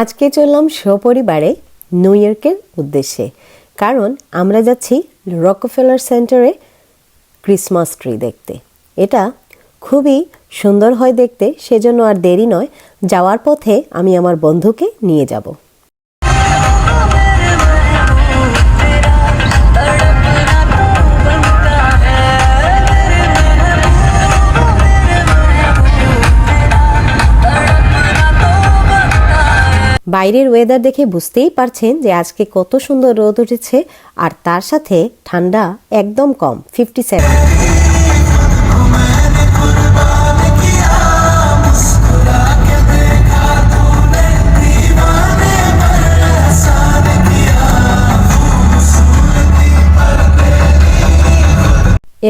আজকে চললাম সপরিবারে নিউ ইয়র্কের উদ্দেশ্যে। কারণ আমরা যাচ্ছি রকফেলার সেন্টারে ক্রিসমাস ট্রি দেখতে। এটা খুবই সুন্দর হয় দেখতে, সেজন্য আর দেরি নয়, যাওয়ার পথে আমি আমার বন্ধুকে নিয়ে যাব। বাইরের ওয়েদার দেখে বুঝতেই পারছেন যে আজকে কত সুন্দর রোদ উঠেছে আর তার সাথে ঠান্ডা একদম কম ফিফটি সেভেন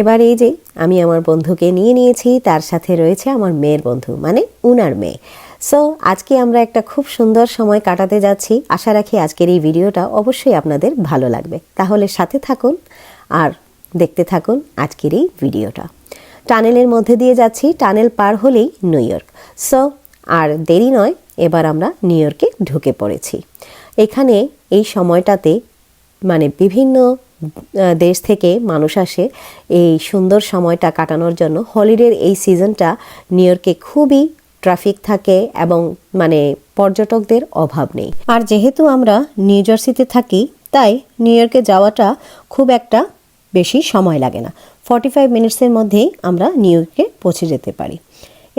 এবার এই যে আমি আমার বন্ধুকে নিয়ে নিয়েছি, তার সাথে রয়েছে আমার মেয়ের বন্ধু মানে উনার মেয়ে। সো আজকে আমরা একটা খুব সুন্দর সময় কাটাতে যাচ্ছি। আশা রাখি আজকের এই ভিডিওটা অবশ্যই আপনাদের ভালো লাগবে। তাহলে সাথে থাকুন আর দেখতে থাকুন আজকের এই ভিডিওটা। টানেলের মধ্যে দিয়ে যাচ্ছি। টানেল পার হলেই নিউ ইয়র্ক। সো আর দেরি নয়, এবার আমরা নিউ ইয়র্কে ঢুকে পড়েছি। এখানে এই সময়টাতে মানে বিভিন্ন দেশ থেকে মানুষ আসে এই সুন্দর সময়টা কাটানোর জন্য। হলিডের এই সিজনটা নিউ ইয়র্কে খুবই ট্রাফিক থাকে এবং মানে পর্যটকদের অভাব নেই। আর যেহেতু আমরা নিউ জার্সিতে থাকি, তাই নিউ ইয়র্কে যাওয়াটা খুব একটা বেশি সময় লাগে না। ফর্টি ফাইভ মিনিটসের মধ্যেই আমরা নিউ ইয়র্কে পৌঁছে যেতে পারি।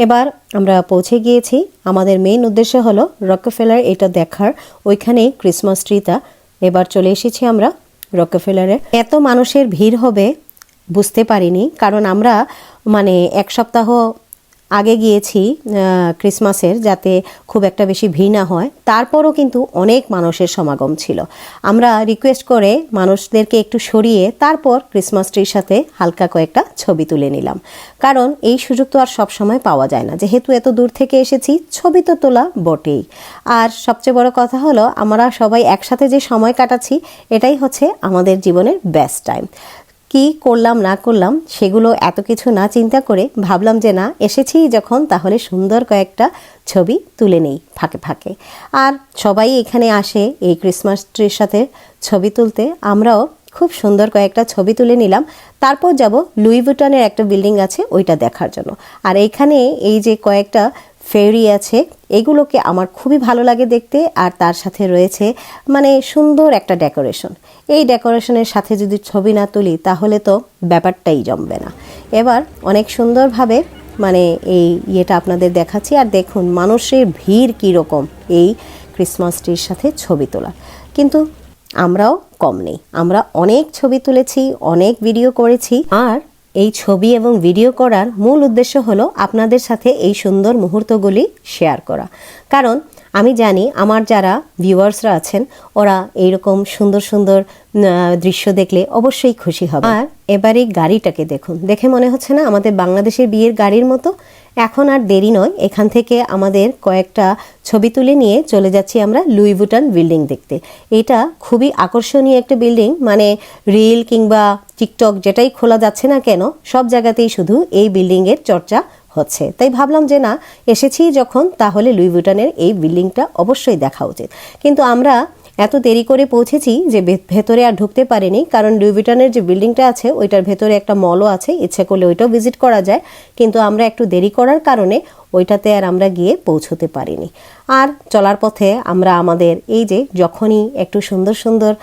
এবার আমরা পৌঁছে গিয়েছি। আমাদের মেইন উদ্দেশ্য হলো রকফেলার এটা দেখার ওইখানে ক্রিসমাস ট্রিটা এবার চলে এসেছি আমরা রকফেলারে এত মানুষের ভিড় হবে, বুঝতে পারিনি। কারণ আমরা মানে এক সপ্তাহ আগে গিয়েছি ক্রিসমাসের যাতে খুব একটা বেশি ভিড় না হয়। তারপরও কিন্তু অনেক মানুষের সমাগম ছিল। আমরা রিকোয়েস্ট করে মানুষদেরকে একটু সরিয়ে তারপর ক্রিসমাস ট্রির সাথে হালকা কয়েকটা ছবি তুলে নিলাম। কারণ এই সুযোগ তো আর সব সময় পাওয়া যায় না। যেহেতু এত দূর থেকে এসেছি, ছবি তো তোলা বটেই। আর সবচেয়ে বড় কথা হলো, আমরা সবাই একসাথে যে সময় কাটাচ্ছি, এটাই হচ্ছে আমাদের জীবনের বেস্ট টাইম কি করলাম, না করলাম, সেগুলো এত কিছু না চিন্তা করে ভাবলাম যে না, এসেছি যখন, তাহলে সুন্দর কয়েকটা ছবি তুলে নেই ফাঁকে ফাঁকে। আর সবাই এখানে আসে এই ক্রিসমাস ট্রির সাথে ছবি তুলতে। আমরাও খুব সুন্দর কয়েকটা ছবি তুলে নিলাম। তারপর যাব লুই ভুটানের একটা বিল্ডিং আছে, ওইটা দেখার জন্য। আর এইখানে এই যে কয়েকটা ফেরি আছে। এগুলোকে আমার খুবই ভালো লাগে দেখতে আর তার সাথে রয়েছে মানে সুন্দর একটা ডেকোরেশন। এই ডেকোরেশনের সাথে যদি ছবি না তুলি তাহলে তো ব্যাপারটাই জমবে না। এবার অনেক সুন্দরভাবে মানে এই ইয়েটা আপনাদের দেখাচ্ছি আর দেখুন মানুষের ভিড় কীরকম এই ক্রিসমাস ট্রির সাথে ছবি তোলা। কিন্তু আমরাও কম নেই। আমরা অনেক ছবি তুলেছি, অনেক ভিডিও করেছি আর এই ছবি এবং ভিডিও করার মূল উদ্দেশ্য হলো আপনাদের সাথে এই সুন্দর মুহূর্তগুলি শেয়ার করা। কারণ আমি জানি আমার যারা ভিউয়ার্সরা আছেন, ওরা এইরকম সুন্দর সুন্দর দৃশ্য দেখলে অবশ্যই খুশি হবে। আর এবারে গাড়িটাকে দেখুন। দেখে মনে হচ্ছে না আমাদের বাংলাদেশের বিয়ের গাড়ির মতো এখন আর দেরি নয়, এখান থেকে আমাদের কয়েকটা ছবি তুলে নিয়ে চলে যাচ্ছি আমরা লুই ভুটান বিল্ডিং দেখতে। এটা খুবই আকর্ষণীয় একটা বিল্ডিং মানে রিল কিংবা টিকটক যেটাই খোলা যাচ্ছে না কেন, সব জায়গাতেই শুধু এই বিল্ডিংয়ের চর্চা হচ্ছে। তাই ভাবলাম যে না, এসেছি যখন, তাহলে লুই ভুটানের এই বিল্ডিংটা অবশ্যই দেখা উচিত। কিন্তু আমরা এত দেরি করে পৌঁছেছি যে ভেতরে আর ঢুকতে পারিনি, কারণ লুইভিটনের যে বিল্ডিংটা আছে, ওইটার ভেতরে একটা মলও আছে, ইচ্ছে করলে ওইটাও ভিজিট করা যায়, কিন্তু আমরা একটু দেরি করার কারণে ওইটাতে আর আমরা গিয়ে পৌঁছতে পারিনি। আর চলার পথে আমরা আমাদের এই যে যখনই একটু সুন্দর সুন্দর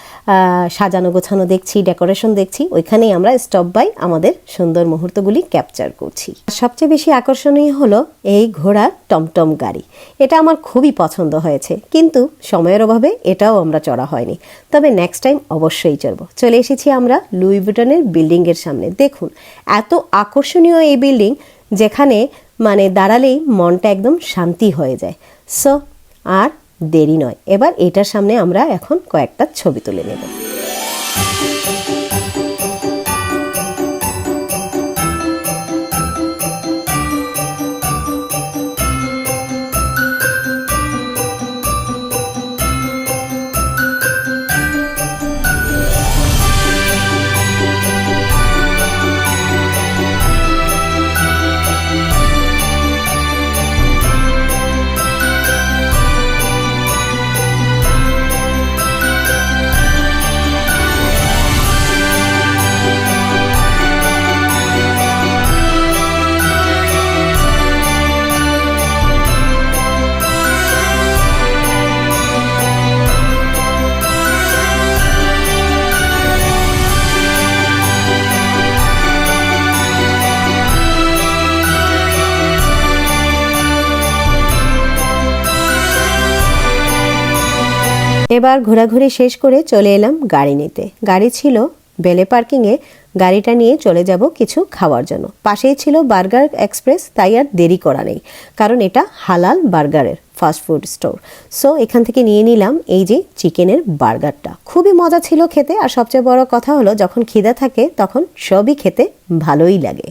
সাজানো গোছানো দেখছি, ডেকোরেশন দেখছি, ওইখানেই আমরা স্টপ বাই আমাদের সুন্দর মুহূর্তগুলি ক্যাপচার করছি। সবচেয়ে বেশি আকর্ষণীয় হলো এই ঘোড়ার টমটম গাড়ি। এটা আমার খুবই পছন্দ হয়েছে, কিন্তু সময়ের অভাবে এটাও আমরা চড়া হয়নি। তবে নেক্সট টাইম অবশ্যই চড়বো। চলে এসেছি আমরা লুই বুটনের বিল্ডিংয়ের সামনে। দেখুন, এত আকর্ষণীয় এই বিল্ডিং যেখানে মানে দাঁড়ালেই মনটা একদম শান্তি হয়ে যায়। সো আর দেরি নয়। এবার এটার সামনে আমরা এখন কয়েকটা ছবি তুলে নেব। এবার ঘোরাঘুরি শেষ করে চলে এলাম গাড়ি নিতে। গাড়ি ছিল বেলে পার্কিংয়ে। গাড়িটা নিয়ে চলে যাব কিছু খাওয়ার জন্য। পাশেই ছিল বার্গার এক্সপ্রেস, তাই আর দেরি করা নেই। কারণ এটা হালাল বার্গারের, ফাস্ট ফুড স্টোর। সো, এখান থেকে নিয়ে নিলাম এই যে চিকেনের বার্গারটা। খুবই মজা ছিল খেতে, আর সবচেয়ে বড় কথা হলো, যখন খিদে থাকে, তখন সবই খেতে ভালোই লাগে।